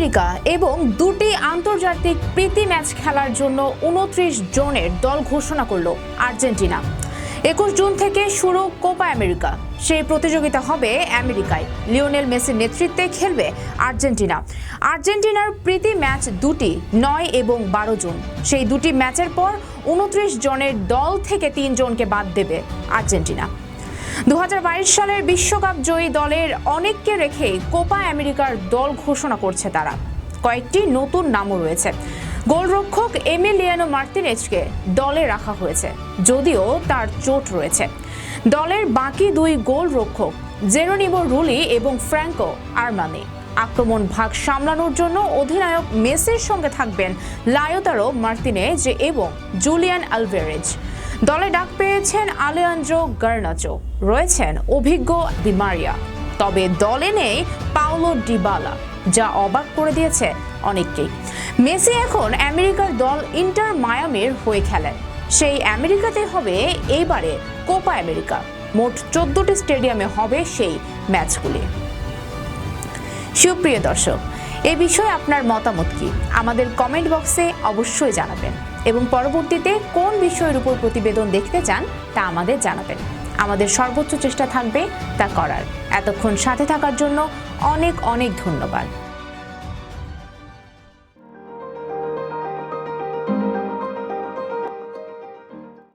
America এবং দুটি আন্তর্জাতিক প্রীতি ম্যাচ খেলার জন্য উনত্রিশ জনের দল ঘোষণা করল আর্জেন্টিনা। একুশ জুন থেকে শুরু কোপা আমেরিকা। সেই প্রতিযোগিতা হবে আমেরিকায়। লিওনেল মেসির নেতৃত্বে খেলবে আর্জেন্টিনা। আর্জেন্টিনার প্রীতি ম্যাচ দুটি, নয় এবং বারো জুন। সেই দুটি ম্যাচের পর উনত্রিশ জনের দল থেকে তিন জনকে বাদ দেবে আর্জেন্টিনা। দু হাজার বাইশ সালের বিশ্বকাপ জয়ী দলের অনেককে রেখে কোপা আমেরিকার দল ঘোষণা করছে তারা। কয়েকটি নতুন নামও রয়েছে। গোলরক্ষক এমিলিয়ানো মার্তিনেজকে দলে রাখা হয়েছে, যদিও তার চোট রয়েছে। দলের বাকি দুই গোলরক্ষক, জেরোনিমো রুলি এবং ফ্র্যাঙ্কো আরমানি। আক্রমণ ভাগ সামলানোর জন্য অধিনায়ক মেসির সঙ্গে থাকবেন লায়োতারো মার্তিনেজ এবং জুলিয়ান আলভেরেজ। দলে ডাক পেয়েছেন আলেয়ান্দ্রো গার্নাচো। রয়েছেন অভিজ্ঞ দিমারিয়া তবে দলে নেই পাওলো ডিবালা, যা অবাক করে দিয়েছে অনেককেই। মেসি এখন আমেরিকার দল ইন্টার মায়ামির হয়ে খেলেন। সেই আমেরিকাতে হবে এইবারে কোপা আমেরিকা। মোট চোদ্দটি স্টেডিয়ামে হবে সেই ম্যাচগুলি। সুপ্রিয় দর্শক, এ বিষয়ে আপনার মতামত কি? আমাদের কমেন্ট বক্সে অবশ্যই জানাবেন। এবং পরবর্তীতে কোন বিষয়ের উপর প্রতিবেদন দেখতে চান তা আমাদের জানাবেন। আমাদের সর্বোচ্চ চেষ্টা থাকবে তা করার। এতক্ষণ সাথে থাকার জন্য অনেক অনেক ধন্যবাদ।